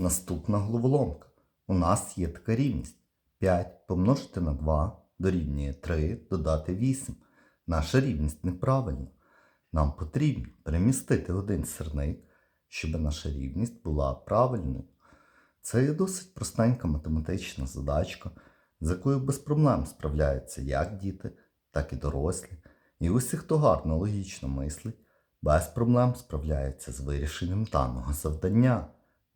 Наступна головоломка. У нас є така рівність. 5 помножити на 2 дорівнює 3 додати 8. Наша рівність неправильна. Нам потрібно перемістити один сирник, щоб наша рівність була правильною. Це є досить простенька математична задачка, з якою без проблем справляються як діти, так і дорослі. І усі, хто гарно логічно мислить, без проблем справляється з вирішенням даного завдання.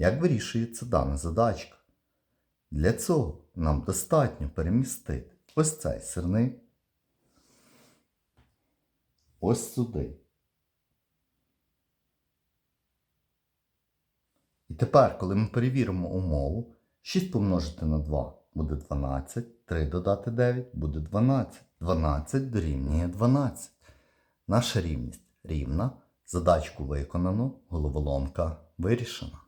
Як вирішується дана задачка? Для цього нам достатньо перемістити ось цей сирник ось сюди. І тепер, коли ми перевіримо умову, 6 помножити на 2 буде 12, 3 додати 9 буде 12. 12 дорівнює 12. Наша рівність рівна. Задачку виконано, головоломка вирішена.